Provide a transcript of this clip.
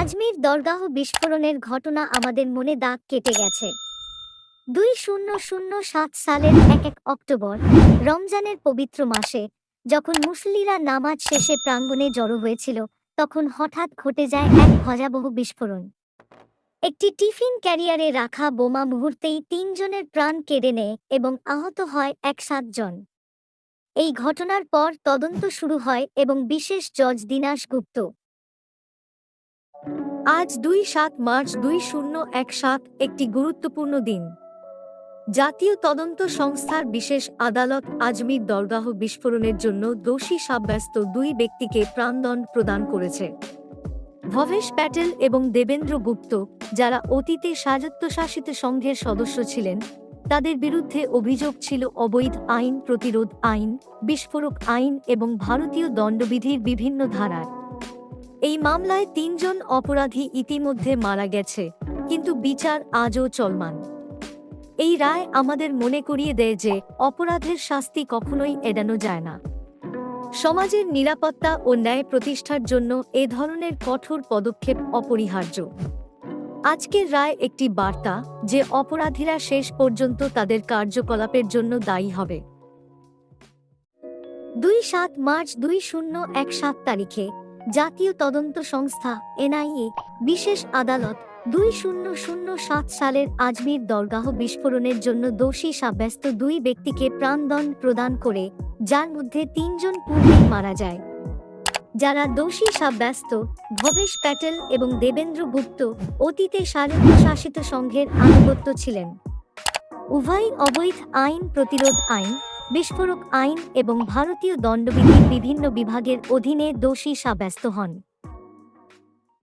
আজমির দরগাহ বিস্ফোরণের ঘটনা আমাদের মনে দাগ কেটে গেছে। দুই শূন্য শূন্য সাত সালের এক এক অক্টোবর, রমজানের পবিত্র মাসে, যখন মুসলিরা নামাজ শেষে প্রাঙ্গণে জড়ো হয়েছিল, তখন হঠাৎ ঘটে যায় এক ভয়াবহ বিস্ফোরণ। একটি টিফিন ক্যারিয়ারে রাখা বোমা মুহূর্তেই তিনজনের প্রাণ কেড়ে নেয় এবং আহত হয় এক সাতজন। এই ঘটনার পর তদন্ত শুরু হয় এবং বিশেষ জজ দিনাশ গুপ্ত। আজ দুই সাত মার্চ দুই শূন্য এক সাত একটি গুরুত্বপূর্ণ দিন। জাতীয় তদন্ত সংস্থার বিশেষ আদালত আজমির দরগাহ বিস্ফোরণের জন্য দোষী সাব্যস্ত দুই ব্যক্তিকে প্রাণদণ্ড প্রদান করেছে। ভবেশ প্যাটেল এবং দেবেন্দ্র গুপ্ত, যারা অতীতে স্বায়ত্তশাসিত সংঘের সদস্য ছিলেন, তাদের বিরুদ্ধে অভিযোগ ছিল অবৈধ আইন প্রতিরোধ আইন, বিস্ফোরক আইন এবং ভারতীয় দণ্ডবিধির বিভিন্ন ধারায়। এই মামলায় তিনজন অপরাধী ইতিমধ্যে মারা গেছে, কিন্তু বিচার আজও চলমান। এই রায় আমাদের মনে করিয়ে দেয় যে অপরাধের শাস্তি কখনোই এড়ানো যায় না। সমাজের নিরাপত্তা ও ন্যায় প্রতিষ্ঠার জন্য এ ধরনের কঠোর পদক্ষেপ অপরিহার্য। আজকের রায় একটি বার্তা যে অপরাধীরা শেষ পর্যন্ত তাদের কার্যকলাপের জন্য দায়ী হবে। দুই সাত মার্চ দুই শূন্য এক সাত তারিখে জাতীয় তদন্ত সংস্থা, এনআইএ, বিশেষ আদালত, দুই শূন্য শূন্য সাত সালের আজমির দরগাহ বিস্ফোরণের জন্য দোষী সাব্যস্ত দুই ব্যক্তিকে প্রাণদণ্ড প্রদান করে, যার মধ্যে তিনজন পূর্বেই মারা যায়। যারা দোষী সাব্যস্ত, ভবেশ প্যাটেল এবং দেবেন্দ্র গুপ্ত অতীতে স্বায়ত্তশাসিত সংঘের আনুগত্য ছিলেন। উভয় অবৈধ আইন প্রতিরোধ আইন বিস্ফোরক আইন এবং ভারতীয় দণ্ডবিধির বিভিন্ন বিভাগের অধীনে দোষী সাব্যস্ত হন।